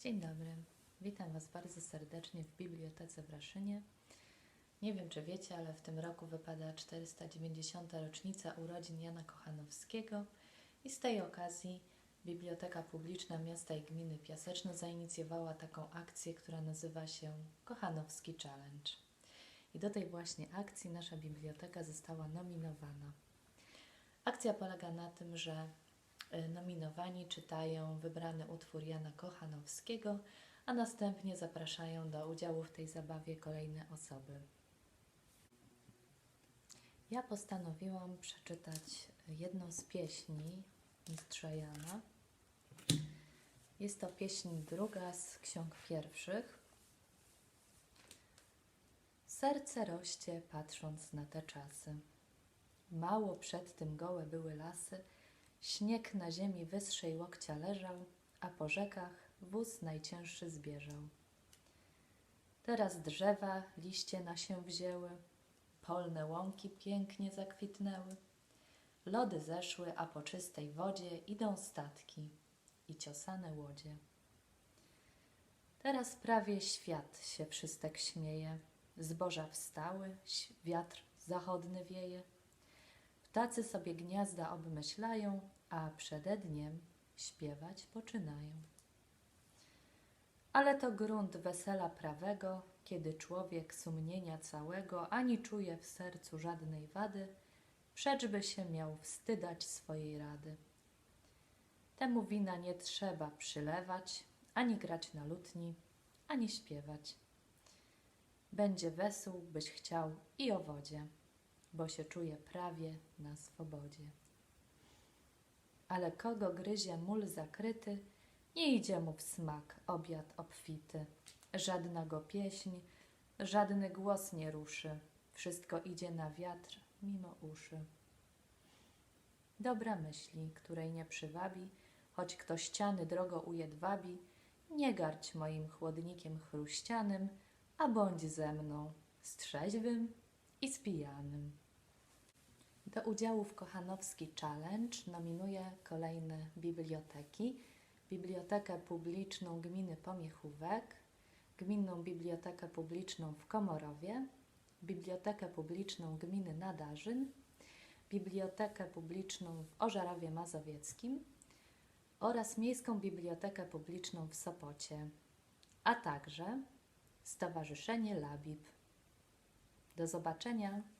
Dzień dobry. Witam Was bardzo serdecznie w Bibliotece w Raszynie. Nie wiem, czy wiecie, ale w tym roku wypada 490. rocznica urodzin Jana Kochanowskiego i z tej okazji Biblioteka Publiczna Miasta i Gminy Piaseczno zainicjowała taką akcję, która nazywa się Kochanowski Challenge. I do tej właśnie akcji nasza biblioteka została nominowana. Akcja polega na tym, że nominowani czytają wybrany utwór Jana Kochanowskiego, a następnie zapraszają do udziału w tej zabawie kolejne osoby. Ja postanowiłam przeczytać jedną z pieśni mistrza Jana. Jest to pieśń druga z ksiąg pierwszych. Serce roście patrząc na te czasy. Mało przed tym gołe były lasy, śnieg na ziemi wyższej łokcia leżał, a po rzekach wóz najcięższy zbieżał. Teraz drzewa liście na się wzięły, polne łąki pięknie zakwitnęły. Lody zeszły, a po czystej wodzie idą statki i ciosane łodzie. Teraz prawie świat się wszystek śmieje, zboża wstały, wiatr zachodny wieje. Ptacy sobie gniazda obmyślają, a przede dniem śpiewać poczynają. Ale to grunt wesela prawego, kiedy człowiek sumienia całego ani czuje w sercu żadnej wady, przeczby się miał wstydać swojej rady. Temu wina nie trzeba przylewać, ani grać na lutni, ani śpiewać. Będzie wesół, byś chciał i o wodzie, bo się czuje prawie na swobodzie. Ale kogo gryzie mól zakryty, nie idzie mu w smak obiad obfity. Żadna go pieśń, żadny głos nie ruszy. Wszystko idzie na wiatr mimo uszy. Dobra myśli, której nie przywabi, choć kto ściany drogo ujedwabi, nie garć moim chłodnikiem chruścianym, a bądź ze mną, z trzeźwym i z pijanym. Do udziału w Kochanowski Challenge nominuję kolejne biblioteki. Bibliotekę Publiczną Gminy Pomiechówek, Gminną Bibliotekę Publiczną w Komorowie, Bibliotekę Publiczną Gminy Nadarzyn, Bibliotekę Publiczną w Ożarawie Mazowieckim oraz Miejską Bibliotekę Publiczną w Sopocie, a także Stowarzyszenie Labib. Do zobaczenia!